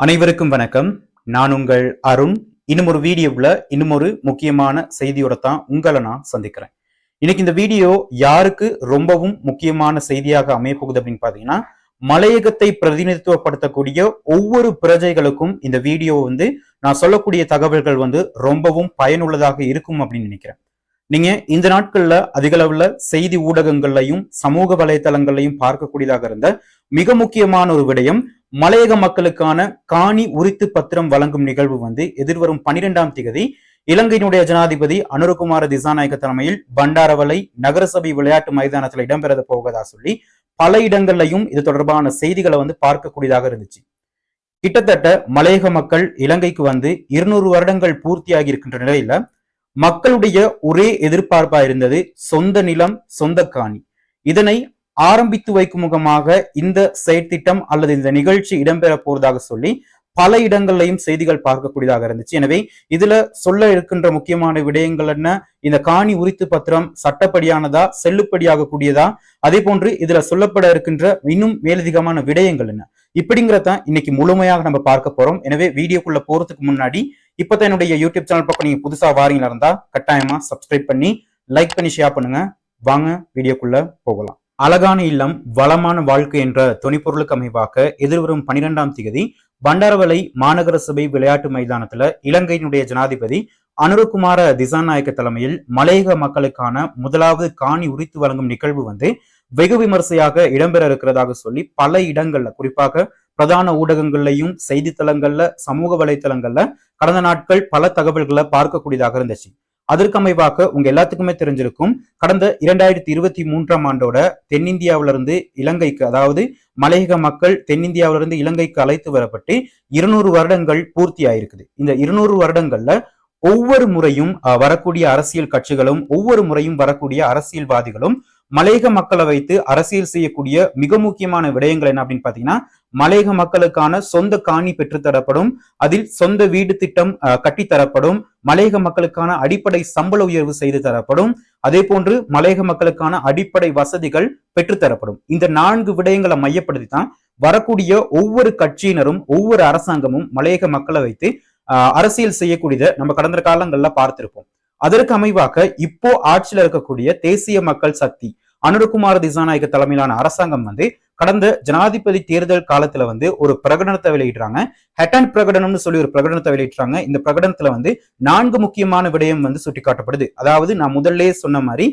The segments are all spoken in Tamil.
அனைவருக்கும் வணக்கம். நான் உங்கள் அருண். இன்னும் ஒரு வீடியோவில் இன்னும் ஒரு முக்கியமான செய்தியோட தான் உங்களை நான் சந்திக்கிறேன். இன்னைக்கு இந்த வீடியோ யாருக்கு ரொம்பவும் முக்கியமான செய்தியாக அமையப்போகுது அப்படின்னு பார்த்தீங்கன்னா மலையகத்தை பிரதிநிதித்துவப்படுத்தக்கூடிய ஒவ்வொரு பிரஜைகளுக்கும் இந்த வீடியோ வந்து நான் சொல்லக்கூடிய தகவல்கள் வந்து ரொம்பவும் பயனுள்ளதாக இருக்கும் அப்படின்னு நினைக்கிறேன். நீங்க இந்த நாட்கள்ல அதிகளவுல செய்தி ஊடகங்கள்லையும் சமூக வலைதளங்கள்லையும் பார்க்கக்கூடியதாக இருந்த மிக முக்கியமான ஒரு விடயம் மலையக மக்களுக்கான காணி உரித்து பத்திரம் வழங்கும் நிகழ்வு வந்து எதிர்வரும் பனிரெண்டாம் திகதி. இலங்கையினுடைய ஜனாதிபதி அனுரகுமார திசாநாயக்க தலைமையில் பண்டாரவளை நகரசபை விளையாட்டு மைதானத்தில் இடம்பெற போவதா சொல்லி பல இடங்கள்லையும் இது தொடர்பான செய்திகளை வந்து பார்க்கக்கூடியதாக இருந்துச்சு. கிட்டத்தட்ட மலையக மக்கள் இலங்கைக்கு வந்து இருநூறு வருடங்கள் பூர்த்தியாகி இருக்கின்ற நிலையில மக்களுடைய ஒரே எதிர்பார்ப்பா இருந்தது சொந்த நிலம் சொந்த காணி. இதனை ஆரம்பித்து வைக்கும் முகமாக இந்த செயற்திட்டம் அல்லது இந்த நிகழ்ச்சி இடம்பெற போவதாக சொல்லி பல இடங்கள்லையும் செய்திகள் பார்க்கக்கூடியதாக இருந்துச்சு. எனவே இதுல சொல்ல இருக்கின்ற முக்கியமான விடயங்கள் என்ன? இந்த காணி உரித்து பத்திரம் சட்டப்படியானதா செல்லுப்படியாக கூடியதா அதே போன்று இதுல சொல்லப்பட இருக்கின்ற இன்னும் மேலதிகமான விடயங்கள் என்ன? இப்படிங்கிறதான் இன்னைக்கு முழுமையாக நம்ம பார்க்க போறோம். எனவே வீடியோக்குள்ள போறதுக்கு முன்னாடி இப்பதான் என்னுடைய யூடியூப் சேனல் பக்கம் நீங்க புதுசா வாரீங்களா இருந்தா கட்டாயமா சப்ஸ்கிரைப் பண்ணி லைக் பண்ணி ஷேர் பண்ணுங்க. வாங்க வீடியோக்குள்ள போகலாம். அழகான இல்லம் வளமான வாழ்க்கை என்ற துணிப்பொருளுக்கு அமைவாக எதிர்வரும் பனிரெண்டாம் தேதி பண்டாரவளை மாநகர சபை விளையாட்டு மைதானத்துல இலங்கையினுடைய ஜனாதிபதி அனுருகுமார திசாநாயக்க தலைமையில் மலையக மக்களுக்கான முதலாவது காணி உரித்து வழங்கும் நிகழ்வு வந்து வெகு விமர்சையாக இடம்பெற இருக்கிறதாக சொல்லி பல இடங்கள்ல குறிப்பாக பிரதான ஊடகங்கள்லையும் செய்தித்தளங்கள்ல சமூக வலைத்தளங்கள்ல கடந்த நாட்கள் பல தகவல்களை பார்க்கக்கூடியதாக இருந்துச்சு. அதற்கு அமைவாக உங்க எல்லாத்துக்குமே தெரிஞ்சிருக்கும். கடந்த இரண்டாயிரத்தி இருபத்தி மூன்றாம் ஆண்டோட தென்னிந்தியாவிலிருந்து இலங்கைக்கு அதாவது மலையக மக்கள் தென்னிந்தியாவிலிருந்து இலங்கைக்கு அழைத்து வரப்பட்டு இருநூறு வருடங்கள் பூர்த்தி ஆயிருக்குது. இந்த இருநூறு வருடங்கள்ல ஒவ்வொரு முறையும் வரக்கூடிய அரசியல் கட்சிகளும் ஒவ்வொரு முறையும் வரக்கூடிய அரசியல்வாதிகளும் மலையக மக்களை வைத்து அரசியல் செய்யக்கூடிய மிக முக்கியமான விடயங்கள் என்ன அப்படின்னு பாத்தீங்கன்னா மலையக மக்களுக்கான சொந்த காணி பெற்றுத்தரப்படும் அதில் சொந்த வீடு திட்டம் கட்டித்தரப்படும் மலையக மக்களுக்கான அடிப்படை சம்பள உயர்வு செய்து தரப்படும் அதே போன்று மலையக மக்களுக்கான அடிப்படை வசதிகள் பெற்றுத்தரப்படும் இந்த நான்கு விடயங்களை மையப்படுத்தி தான் வரக்கூடிய ஒவ்வொரு கட்சியினரும் ஒவ்வொரு அரசாங்கமும் மலையக மக்களை வைத்து அரசியல் செய்யக்கூடியதை நம்ம கடந்த காலங்கள்ல பார்த்திருப்போம். அதற்கு அமைவாக இப்போ ஆட்சியில் இருக்கக்கூடிய தேசிய மக்கள் சக்தி அனுரகுமார திசாநாயக தலைமையிலான அரசாங்கம் வந்து கடந்த ஜனாதிபதி தேர்தல் காலத்துல வந்து ஒரு பிரகடனத்தை வெளியிடுறாங்க. ஹெட்டன் பிரகடனம்னு சொல்லி ஒரு பிரகடனத்தை வெளியிடுறாங்க. இந்த பிரகடனத்துல வந்து நான்கு முக்கியமான விடயம் வந்து சுட்டிக்காட்டப்படுது. அதாவது நான் முதல்ல சொன்ன மாதிரி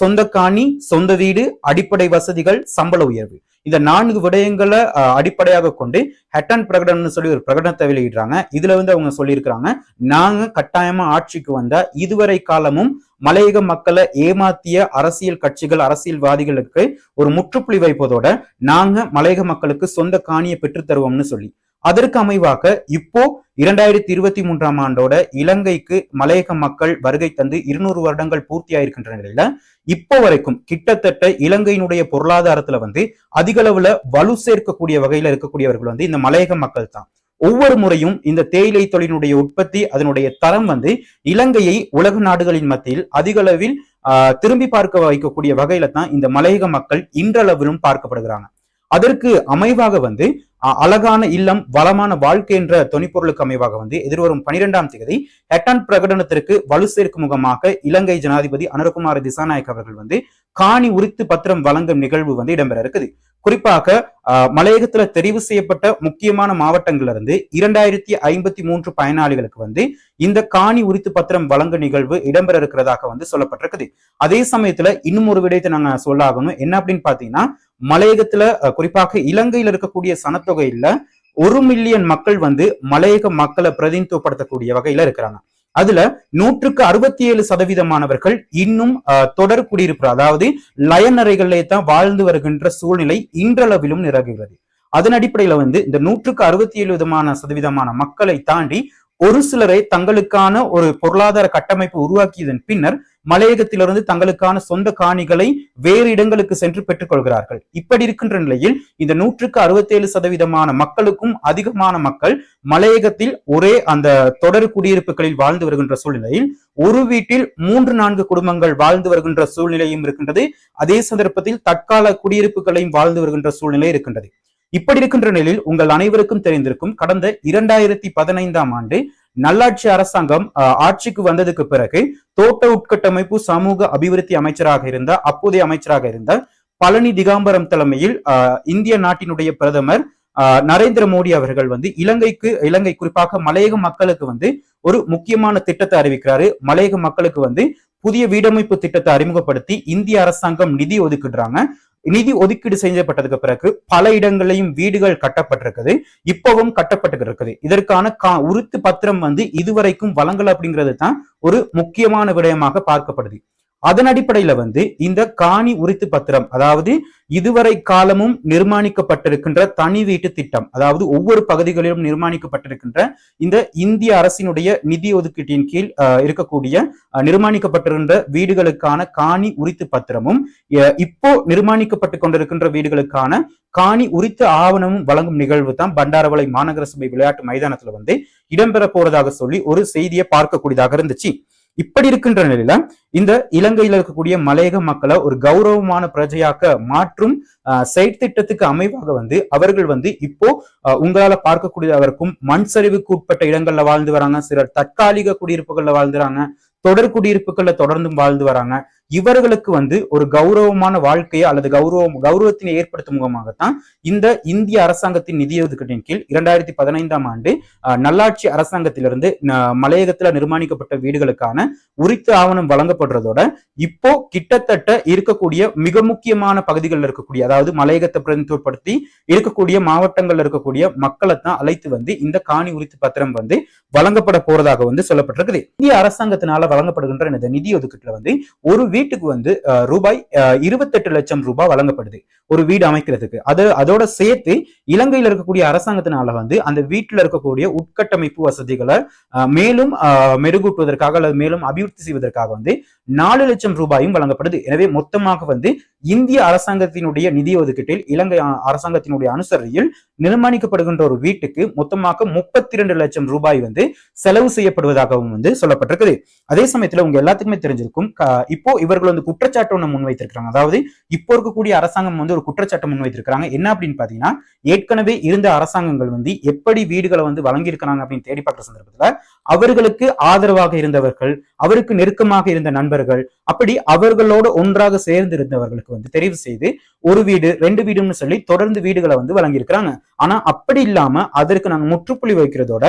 சொந்த காணி சொந்த வீடு அடிப்படை வசதிகள் சம்பள உயர்வு. இந்த நான்கு விடயங்களை அடிப்படையாக கொண்டு ஹெட்டன் பிரகடனம்னு சொல்லி ஒரு பிரகடனத்தை வெளியிடுறாங்க. இதுல வந்து அவங்க சொல்லியிருக்கிறாங்க நாங்க கட்டாயமா ஆட்சிக்கு வந்தா இதுவரை காலமும் மலையக மக்களை ஏமாத்திய அரசியல் கட்சிகள் அரசியல்வாதிகளுக்கு ஒரு முற்றுப்புள்ளி வைப்பதோட நாங்க மலையக மக்களுக்கு சொந்த காணியை பெற்று தருவோம்னு சொல்லி. அதற்கு அமைவாக இப்போ இரண்டாயிரத்தி இருபத்தி மூன்றாம் ஆண்டோட இலங்கைக்கு மலையக மக்கள் வருகை தந்து இருநூறு வருடங்கள் பூர்த்தி ஆயிருக்கின்ற நிலையில இப்போ வரைக்கும் கிட்டத்தட்ட இலங்கையினுடைய பொருளாதாரத்துல வந்து அதிக அளவுல வலு சேர்க்கக்கூடிய வகையில இருக்கக்கூடியவர்கள் வந்து இந்த மலையக மக்கள் தான் ஒவ்வொரு முறையும் இந்த தேயிலை தொழிலினுடைய உற்பத்தி அதனுடைய தரம் வந்து இலங்கையை உலக நாடுகளின் மத்தியில் அதிக அளவில் திரும்பி பார்க்க வைக்கக்கூடிய வகையில தான் இந்த மலையக மக்கள் இன்றளவிலும் பார்க்கப்படுகிறாங்க. அதற்கு அமைவாக வந்து அழகான இல்லம் வளமான வாழ்க்கை என்ற தொனிப்பொருளுக்கு அமைவாக வந்து எதிர்வரும் பனிரெண்டாம் தேதி ஹெட்டான் பிரகடனத்திற்கு வலு சேர்க்கும் முகமாக இலங்கை ஜனாதிபதி அனுரகுமார திசாநாயக் அவர்கள் வந்து காணி உரித்து பத்திரம் வழங்கும் நிகழ்வு வந்து இடம்பெற இருக்குது. குறிப்பாக மலையகத்துல தெரிவு செய்யப்பட்ட முக்கியமான மாவட்டங்கள்ல இருந்து இரண்டாயிரத்தி ஐம்பத்தி மூன்று பயனாளிகளுக்கு வந்து இந்த காணி உரித்து பத்திரம் வழங்கும் நிகழ்வு இடம்பெற இருக்கிறதாக வந்து சொல்லப்பட்டிருக்குது. அதே சமயத்துல இன்னும் ஒரு விடயத்தை நாங்க சொல்லாகணும் என்ன அப்படின்னு பாத்தீங்கன்னா மலையகத்துல குறிப்பாக இலங்கையில் இருக்கக்கூடிய சனத்தொகையில ஒரு மில்லியன் மக்கள் வந்து மலையக மக்களை பிரதிநிதித்துவப்படுத்தக்கூடிய வகையில இருக்கிறாங்க. அதுல நூற்றுக்கு அறுபத்தி ஏழு சதவீதமானவர்கள் இன்னும் தொடர் குடியிருப்பு அதாவது லயனறைகளிலே தான் வாழ்ந்து வருகின்ற சூழ்நிலை இன்றளவிலும் நிறகுகிறது அதன் அடிப்படையில வந்து இந்த நூற்றுக்கு அறுபத்தி ஏழு விதமான சதவீதமான மக்களை தாண்டி ஒரு சிலரை தங்களுக்கான ஒரு பொருளாதார கட்டமைப்பு உருவாக்கியதன் பின்னர் மலையகத்திலிருந்து தங்களுக்கான சொந்த காணிகளை வேறு இடங்களுக்கு சென்று பெற்றுக் கொள்கிறார்கள் இப்படி இருக்கின்ற நிலையில் இந்த நூற்றுக்கு அறுபத்தி ஏழு சதவீதமான மக்களுக்கும் அதிகமான மக்கள் மலையகத்தில் ஒரே அந்த தொடர் குடியிருப்புகளில் வாழ்ந்து வருகின்ற சூழ்நிலையில் ஒரு வீட்டில் மூன்று நான்கு குடும்பங்கள் வாழ்ந்து வருகின்ற சூழ்நிலையும் இருக்கின்றது. அதே சந்தர்ப்பத்தில் தற்கால குடியிருப்புகளையும் வாழ்ந்து வருகின்ற சூழ்நிலை இருக்கின்றது. இப்படி இருக்கின்ற நிலையில் உங்கள் அனைவருக்கும் தெரிந்திருக்கும் கடந்த இரண்டாயிரத்தி பதினைந்தாம் ஆண்டு நல்லாட்சி அரசாங்கம் ஆட்சிக்கு வந்ததுக்கு பிறகு தோட்ட உட்கட்டமைப்பு சமூக அபிவிருத்தி அமைச்சராக இருந்த அப்போதைய அமைச்சராக இருந்த பழனி திகாம்பரம் தலைமையில் இந்திய நாட்டினுடைய பிரதமர் நரேந்திர மோடி அவர்கள் வந்து இலங்கைக்கு இலங்கை குறிப்பாக மலையக மக்களுக்கு வந்து ஒரு முக்கியமான திட்டத்தை அறிவிக்கிறாரு. மலையக மக்களுக்கு வந்து புதிய வீடமைப்பு திட்டத்தை அறிமுகப்படுத்தி இந்திய அரசாங்கம் நிதி ஒதுக்கிடுறாங்க நிதி ஒதுக்கீடு செய்யப்பட்டதுக்கு பிறகு பல இடங்களையும் வீடுகள் கட்டப்பட்டிருக்குது. இப்பவும் கட்டப்பட்டு இருக்குது இதற்கான கா உறுத்து பத்திரம் வந்து இதுவரைக்கும் வழங்கல் அப்படிங்கிறது தான் ஒரு முக்கியமான விடயமாக பார்க்கப்படுது. அதன் அடிப்படையில வந்து இந்த காணி உரித்து பத்திரம் அதாவது இதுவரை காலமும் நிர்மாணிக்கப்பட்டிருக்கின்ற தனி வீட்டு திட்டம் அதாவது ஒவ்வொரு பகுதிகளிலும் நிர்மாணிக்கப்பட்டிருக்கின்ற இந்த இந்திய அரசினுடைய நிதி ஒதுக்கீட்டின் கீழ் அஹ், இருக்கக்கூடிய அஹ், நிர்மாணிக்கப்பட்டிருக்கின்ற வீடுகளுக்கான காணி உரித்து பத்திரமும் அஹ், இப்போ நிர்மாணிக்கப்பட்டு கொண்டிருக்கின்ற வீடுகளுக்கான காணி உரித்து ஆவணமும் வழங்கும் நிகழ்வு தான் பண்டாரவளை மாநகர சபை விளையாட்டு மைதானத்துல வந்து இடம்பெற போறதாக சொல்லி ஒரு செய்தியை பார்க்கக்கூடியதாக இருந்துச்சு. இப்படி இருக்கின்ற நிலையில இந்த இலங்கையில் இருக்கக்கூடிய மலையக மக்களை ஒரு கௌரவமான பிரஜையாக்க மாற்றும் அஹ், செயற்திட்டத்துக்கு அமைவாக வந்து அவர்கள் வந்து இப்போ அஹ், உங்களால பார்க்கக்கூடியதற்கும் மண் சரிவுக்கு உட்பட்ட இடங்கள்ல வாழ்ந்து வராங்க சிலர் தற்காலிக குடியிருப்புகள்ல வாழ்ந்துறாங்க தொடர் குடியிருப்புகள்ல தொடர்ந்தும் வாழ்ந்து வராங்க. இவர்களுக்கு வந்து ஒரு கௌரவமான வாழ்க்கையை அல்லது கௌரவம் கௌரவத்தினை ஏற்படுத்தும் முகமாகத்தான் இந்த இந்திய அரசாங்கத்தின் நிதி ஒதுக்கீட்டின் கீழ் இரண்டாயிரத்தி பதினைந்தாம் ஆண்டு நல்லாட்சி அரசாங்கத்திலிருந்து மலையகத்துல நிர்மாணிக்கப்பட்ட வீடுகளுக்கான உரித்து ஆவணம் வழங்கப்படுறதோட இப்போ கிட்டத்தட்ட இருக்கக்கூடிய மிக முக்கியமான பகுதிகளில் இருக்கக்கூடிய அதாவது மலையகத்தை பிரதிநிதித்துவப்படுத்தி இருக்கக்கூடிய மாவட்டங்கள்ல இருக்கக்கூடிய மக்களை தான் அழைத்து வந்து இந்த காணி உரித்து பத்திரம் வந்து வழங்கப்பட போறதாக வந்து சொல்லப்பட்டிருக்குது. இந்திய அரசாங்கத்தினால வழங்கப்படுகின்ற இந்த நிதி ஒதுக்கீட்டுல வந்து ஒரு வீட்டுக்கு வந்து ரூபாய் இருபத்தெட்டு லட்சம் ரூபாய் வழங்கப்படுது. ஒரு வீடு அமைக்கிறதுக்கு. அது அதோட சேர்த்து இலங்கையில் இருக்கக்கூடிய அரசாங்கத்தினால வந்து அந்த வீட்டில் இருக்கக்கூடிய உட்கட்டமைப்பு வசதிகளை மேலும் அஹ், மெருகூட்டுவதற்காக அல்லது மேலும் அபிவிருத்தி செய்வதற்காக வந்து நாலு லட்சம் ரூபாயும் வழங்கப்படுது. எனவே மொத்தமாக வந்து இந்திய அரசாங்கத்தினுடைய நிதி ஒதுக்கீட்டில் இலங்கை அரசாங்கத்தினுடைய அனுசரணையில் நிர்மாணிக்கப்படுகின்ற ஒரு வீட்டுக்கு மொத்தமாக முப்பத்தி இரண்டு லட்சம் ரூபாய் வந்து செலவு செய்யப்படுவதாகவும் வந்து சொல்லப்பட்டிருக்குது. அதே சமயத்துல உங்க எல்லாத்துக்குமே தெரிஞ்சிருக்கும் இப்போ இவர்கள் வந்து குற்றச்சாட்டு ஒண்ணு முன்வைத்திருக்கிறாங்க. அதாவது இப்போ இருக்கக்கூடிய அரசாங்கம் வந்து ஒரு குற்றச்சாட்டு முன்வைத்திருக்கிறாங்க. என்ன அப்படின்னு பாத்தீங்கன்னா ஏற்கனவே இருந்த அரசாங்கங்கள் வந்து எப்படி வீடுகளை வந்து வழங்கியிருக்கிறாங்க அப்படின்னு தேடி பார்க்குற சந்தர்ப்பத்துல அவர்களுக்கு ஆதரவாக இருந்தவர்கள் அவருக்கு நெருக்கமாக இருந்த நண்பர்கள் அப்படி அவர்களோடு ஒன்றாக சேர்ந்து இருந்தவர்களுக்கு வந்து தெரிவு செய்து ஒரு வீடு ரெண்டு வீடுன்னு சொல்லி தொடர்ந்து வீடுகளை வந்து வழங்கியிருக்கிறாங்க. ஆனா அப்படி இல்லாம அதற்கு நாங்க முற்றுப்புள்ளி வைக்கிறதோட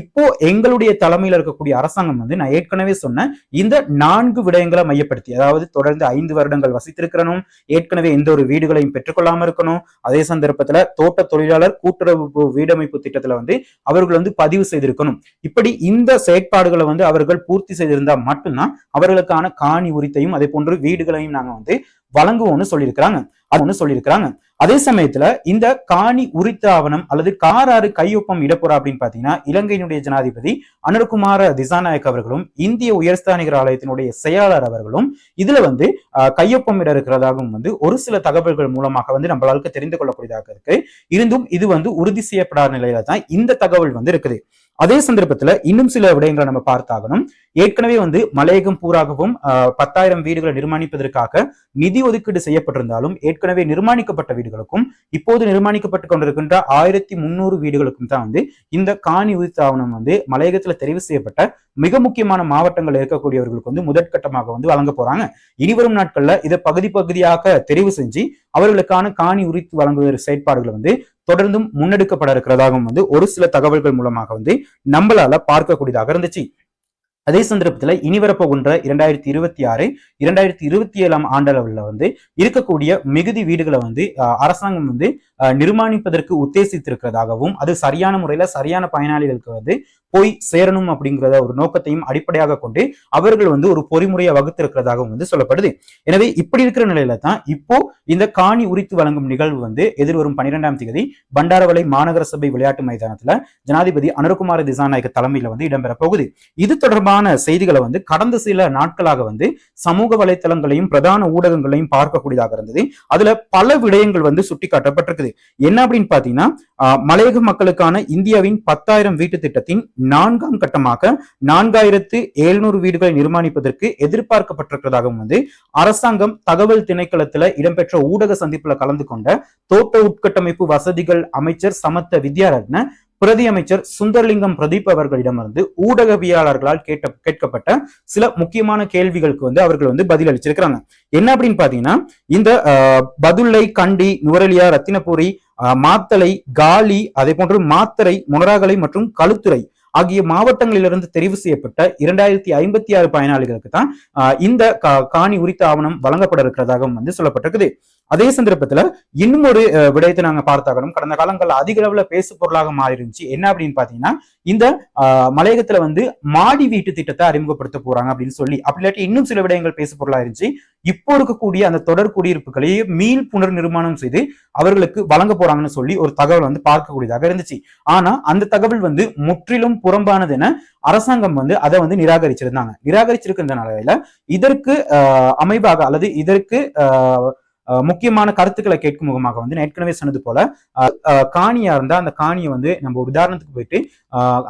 இப்போ எங்களுடைய தலைமையில இருக்கக்கூடிய அரசாங்கம் வந்து நான் ஏற்கனவே சொன்ன இந்த நான்கு விடயங்களை மையப்படுத்தி அதாவது தொடர்ந்து ஐந்து வருடங்கள் வசித்திருக்கணும் ஏற்கனவே எந்த ஒரு வீடுகளையும் பெற்றுக்கொள்ளாம இருக்கணும் அதே சந்தர்ப்பத்துல தோட்ட தொழிலாளர் கூட்டுறவு வீடமைப்பு திட்டத்துல வந்து அவர்கள் வந்து பதிவு செய்திருக்கணும். இப்படி இந்த செயற்பாடுகளை வந்து அவர்கள் பூர்த்தி செய்திருந்தா மட்டும்தான் அவர்களுக்கான காணி உரித்தையும் அதே போன்று வீடுகளையும் நாங்க வந்து வழங்குவோம்னு சொல்லியிருக்கிறாங்க. அது ஒண்ணு சொல்லியிருக்கிறாங்க. அதே சமயத்துல இந்த காணி உரித்த ஆவணம் அல்லது காராறு கையொப்பம் இடப்புறா அப்படின்னு பாத்தீங்கன்னா இலங்கையினுடைய ஜனாதிபதி அனுர்குமார திசாநாயக் அவர்களும் இந்திய உயர்ஸ்தானிகர் ஆலயத்தினுடைய செயலாளர் அவர்களும் இதுல வந்து ஆஹ், கையொப்பம் இட இருக்கிறதாகவும் வந்து ஒரு சில தகவல்கள் மூலமாக வந்து நம்மளாளுக்கு தெரிந்து கொள்ளக்கூடியதாக இருக்கு. இருந்தும் இது வந்து உறுதி செய்யப்படாத நிலையில தான் இந்த தகவல் வந்து இருக்குது. அதே சந்தர்ப்பத்துல இன்னும் சில விடயங்களை நம்ம பார்த்தாகணும். ஏற்கனவே வந்து மலையகம் பூராகவும் பத்தாயிரம் வீடுகளை நிர்மாணிப்பதற்காக நிதி ஒதுக்கீடு செய்யப்பட்டிருந்தாலும் ஏற்கனவே நிர்மாணிக்கப்பட்ட வீடுகளுக்கும் இப்போது நிர்மாணிக்கப்பட்டு கொண்டிருக்கின்ற ஆயிரத்தி முன்னூறு வீடுகளுக்கும் தான் வந்து இந்த காணி உரித்து ஆவணம் வந்து மலையகத்துல தெரிவு செய்யப்பட்ட மிக முக்கியமான மாவட்டங்கள் இருக்கக்கூடியவர்களுக்கு வந்து முதற்கட்டமாக வந்து வழங்க போறாங்க. இனிவரும் நாட்கள்ல இதை பகுதி பகுதியாக தெரிவு செஞ்சு அவர்களுக்கான காணி உரித்து வழங்குவதற்கு செயற்பாடுகள் வந்து தொடர்ந்தும் முன்னெடுக்கப்பட இருக்கிறதாகவும் வந்து ஒரு சில தகவல்கள் மூலமாக வந்து நம்மளால பார்க்கக்கூடியதாக இருந்துச்சு. அதே சந்தர்ப்பத்துல இனிவரப்போகின்ற இரண்டாயிரத்தி இருபத்தி ஆறு இரண்டாயிரத்தி இருபத்தி ஏழாம் ஆண்டளவில் வந்து இருக்கக்கூடிய மிகுதி வீடுகளை வந்து அரசாங்கம் வந்து நிர்மாணிப்பதற்கு உத்தேசித்திருக்கிறதாகவும் அது சரியான முறையில சரியான பயனாளிகளுக்கு வந்து போய் சேரணும் அப்படிங்கிறத ஒரு நோக்கத்தையும் அடிப்படையாக கொண்டு அவர்கள் வந்து ஒரு பொறிமுறையை வகுத்திருக்கிறதாகவும் வந்து சொல்லப்படுது. எனவே இப்படி இருக்கிற நிலையில தான் இப்போ இந்த காணி உரித்து வழங்கும் நிகழ்வு வந்து எதிர்வரும் பன்னிரெண்டாம் தேதி பண்டாரவளை மாநகர சபை விளையாட்டு மைதானத்துல ஜனாதிபதி அனுரகுமார திசாநாயக்க தலைமையில வந்து இடம்பெற போகுது. இது தொடர்பான செய்திகளை வந்து கடந்த சில நாட்களாக வந்து சமூக வலைத்தளங்களையும் பிரதான ஊடகங்களையும் பார்க்கக்கூடியதாக இருந்தது. அதுல பல விடயங்கள் வந்து சுட்டிக்காட்டப்பட்டிருக்குது. என்ன அப்படின்னு பாத்தீங்கன்னா மலையக மக்களுக்கான இந்தியாவின் பத்தாயிரம் வீட்டு திட்டத்தின் நான்காம் கட்டமாக நான்காயிரத்து எழுநூறு வீடுகளை நிர்மாணிப்பதற்கு எதிர்பார்க்கப்பட்டிருக்கிறதாகவும் வந்து அரசாங்கம் தகவல் திணைக்களத்துல இடம்பெற்ற ஊடக சந்திப்புல கலந்து கொண்ட தோட்ட உட்கட்டமைப்பு வசதிகள் அமைச்சர் சமத்த வித்யாரத்ன பிரதி அமைச்சர் சுந்தர்லிங்கம் பிரதீப் அவர்களிடமிருந்து ஊடகவியலாளர்களால் கேட்ட கேட்கப்பட்ட சில முக்கியமான கேள்விகளுக்கு வந்து அவர்கள் வந்து பதில் அளிச்சிருக்கிறாங்க. என்ன அப்படின்னு பாத்தீங்கன்னா இந்த ஆஹ், பதுளை கண்டி நுவரெலியா ரத்தினபுரி ஆஹ், மாத்தளை காலி அதே போன்று மாத்தரை முனராகலை மற்றும் களுத்துறை ஆகிய மாவட்டங்களிலிருந்து தெரிவு செய்யப்பட்ட இரண்டாயிரத்தி ஐம்பத்தி ஆறு பயனாளிகளுக்கு தான் ஆஹ், இந்த கா- காணி உரித்த ஆவணம் வழங்கப்பட இருக்கிறதாகவும் வந்து சொல்லப்பட்டிருக்குது. அதே சந்தர்ப்பத்துல இன்னும் ஒரு விடயத்தை நாங்க பார்த்தாகணும். கடந்த காலங்கள்ல அதிக அளவுல பேசு பொருளாக மாறி இருந்துச்சு என்ன அப்படின்னு பாத்தீங்கன்னா இந்த ஆஹ், மலையகத்துல வந்து மாடி வீட்டு திட்டத்தை அறிமுகப்படுத்த போறாங்க அப்படின்னு சொல்லி. அப்படி இல்லாட்டி இன்னும் சில விடயங்கள் பேசு பொருளா இருந்துச்சு இப்போ இருக்கக்கூடிய அந்த தொடர் குடியிருப்புகளையே மீள் புனர் நிர்மாணம் செய்து அவர்களுக்கு வழங்க போறாங்கன்னு சொல்லி ஒரு தகவல் வந்து பார்க்கக்கூடியதாக இருந்துச்சு. ஆனா அந்த தகவல் வந்து முற்றிலும் புறம்பானது என அரசாங்கம் வந்து அதை வந்து நிராகரிச்சிருந்தாங்க. நிராகரிச்சிருக்கின்ற நிலையில இதற்கு ஆஹ், அமைவாக அல்லது இதற்கு ஆஹ், முக்கியமான கருத்துக்களை கேட்கும் முகமாக வந்து நான் ஏற்கனவே சொன்னது போல காணியா இருந்தா அந்த காணியை வந்து நம்ம ஒரு உதாரணத்துக்கு போயிட்டு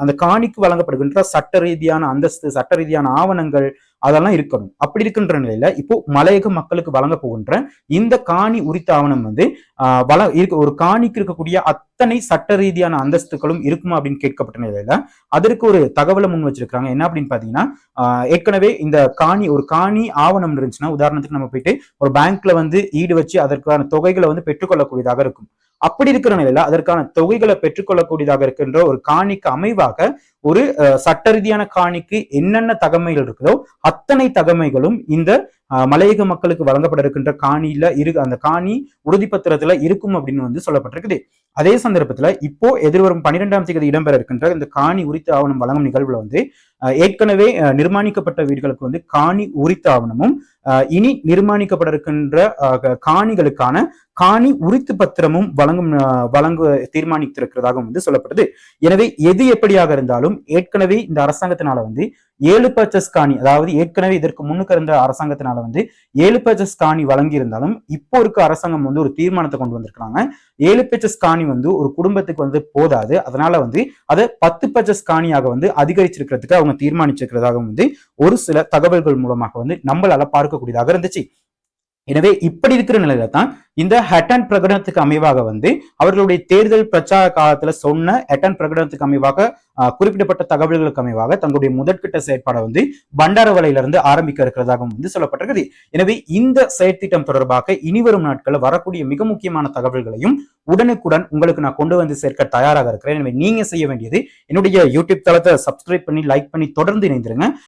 அந்த காணிக்கு வழங்கப்படுகின்ற சட்ட ரீதியான அந்தஸ்து சட்ட ரீதியான ஆவணங்கள் அதெல்லாம் இருக்கணும். அப்படி இருக்கின்ற நிலையில இப்போ மலையக மக்களுக்கு வழங்க போகின்ற இந்த காணி உரித்த ஆவணம் வந்து ஆஹ், வள இருக்க ஒரு காணிக்கு இருக்கக்கூடிய அத்தனை சட்ட ரீதியான அந்தஸ்துகளும் இருக்குமா அப்படின்னு கேட்கப்பட்ட நிலையில அதற்கு ஒரு தகவலை முன் வச்சிருக்காங்க என்ன அப்படின்னு பாத்தீங்கன்னா ஏற்கனவே இந்த காணி ஒரு காணி ஆவணம் இருந்துச்சுன்னா உதாரணத்துக்கு நம்ம போயிட்டு ஒரு பேங்க்ல வந்து ஈடு வச்சு அதற்கான தொகைகளை வந்து பெற்றுக்கொள்ளக்கூடியதாக இருக்கும். அப்படி இருக்கிற நிலையில அதற்கான தொகைகளை பெற்றுக்கொள்ளக்கூடியதாக இருக்கின்ற ஒரு காணிக்கு அமைவாக ஒரு அஹ், சட்ட ரீதியான காணிக்கு என்னென்ன தகமைகள் இருக்குதோ அத்தனை தகமைகளும் இந்த மலையக மக்களுக்கு வழங்கப்பட இருக்கின்ற காணியில இரு அந்த காணி உறுதிப்பத்திரத்துல இருக்கும் அப்படின்னு வந்து சொல்லப்பட்டிருக்குது. அதே சந்தர்ப்பத்துல இப்போ எதிர்வரும் பன்னிரெண்டாம் தேதி இடம்பெற இருக்கின்ற இந்த காணி உரித்த ஆவணம் வழங்கும் நிகழ்வுல வந்து ஏற்கனவே நிர்மாணிக்கப்பட்ட வீடுகளுக்கு வந்து காணி உரித்த ஆவணமும் இனி நிர்மாணிக்கப்பட இருக்கின்ற காணிகளுக்கான காணி உரித்து பத்திரமும் வழங்கும் வழங்க தீர்மானித்திருக்கிறதாக வந்து சொல்லப்படுது. எனவே எது எப்படியாக இருந்தாலும் ஏற்கனவே இந்த அரசாங்கத்தினால வந்து ஏழு பர்ச்சஸ் காணி அதாவது ஏற்கனவே இதற்கு முன்னுக்கு இருந்த அரசாங்கத்தினால வந்து ஏழு பர்ச்சஸ் காணி வழங்கி இருந்தாலும் இப்போ இருக்க அரசாங்கம் வந்து ஒரு தீர்மானத்தை கொண்டு வந்திருக்காங்க ஏழு பர்ச்சஸ் காணி வந்து ஒரு குடும்பத்துக்கு வந்து போதாது. அதனால வந்து அதை பத்து பர்ச்சஸ் காணியாக வந்து அதிகரிச்சிருக்கிறதுக்கு அவங்க தீர்மானிச்சிருக்கிறதாக வந்து ஒரு சில தகவல்கள் மூலமாக வந்து நம்மளால பார்க்கக்கூடியதாக இருந்துச்சு. எனவே இப்படி இருக்கிற நிலையில தான் இந்த ஹட்டன் பிரகடனத்துக்கு அமைவாக வந்து அவர்களுடைய தேர்தல் பிரச்சார காலத்துல சொன்ன ஹட்டன் பிரகடனத்துக்கு அமைவாக குறிப்பிடப்பட்ட தகவல்களுக்கு அமைவாக தங்களுடைய முதற்கட்ட செயற்பாடை வந்து பண்டாரவலையிலிருந்து ஆரம்பிக்க இருக்கிறதாகவும் வந்து சொல்லப்பட்டிருக்கிறது எனவே இந்த செயற்திட்டம் தொடர்பாக இனிவரும் நாட்களில் வரக்கூடிய மிக முக்கியமான தகவல்களையும் உடனுக்குடன் உங்களுக்கு நான் கொண்டு வந்து சேர்க்க தயாராக இருக்கிறேன். எனவே நீங்க செய்ய வேண்டியது என்னுடைய யூடியூப் தளத்தை சப்ஸ்கிரைப் பண்ணி லைக் பண்ணி தொடர்ந்து இணைந்திருங்க.